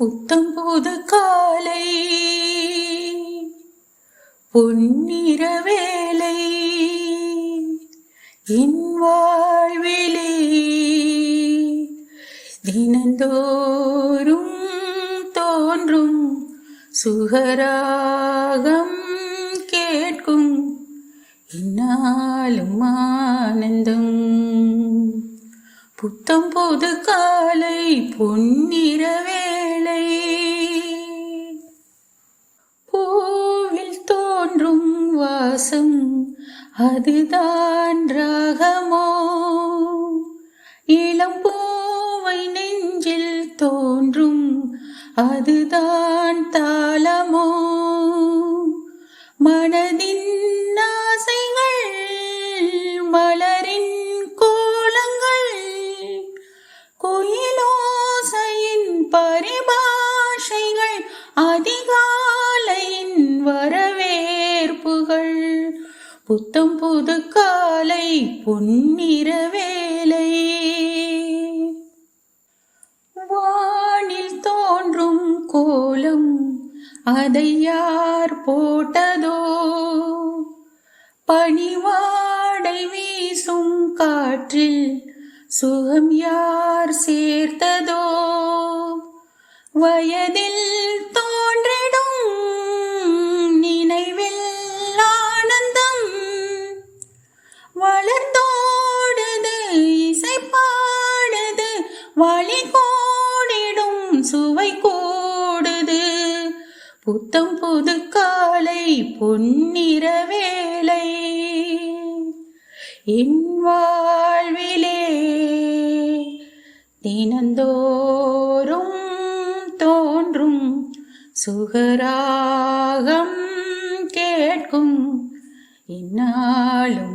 புத்தம்பூது காலை பொன்னிற வேலை என் வாழ்விலே. தினந்தோறும் தோன்றும் சுகராகம் கேட்கும் இந்நாளும் ஆனந்தம். புத்தம் பொது காலை பொன்னிறவே பேசும் அதுதான் ராகமோ. இளம்பூவை நெஞ்சில் தோன்றும் அதுதான் தாளமோ. மனதின் ஆசைகள் மல புத்தம் புது காலை பொன்னிற வேலை. வானில் தோன்றும் கோலம் அதை யார் போட்டதோ? பனிவாடை வீசும் காற்றில் சுகம் யார் சேர்த்ததோ? வயதில் வளர்ந்தோடுதல் இசை பாடுது வழி கோடிடும் சுவை கூடுது. புத்தம் புது காலை பொன்னிற வேலை என் வாழ்விலே தினந்தோறும் தோன்றும் சுகராகம் கேட்கும். இந்நாளும்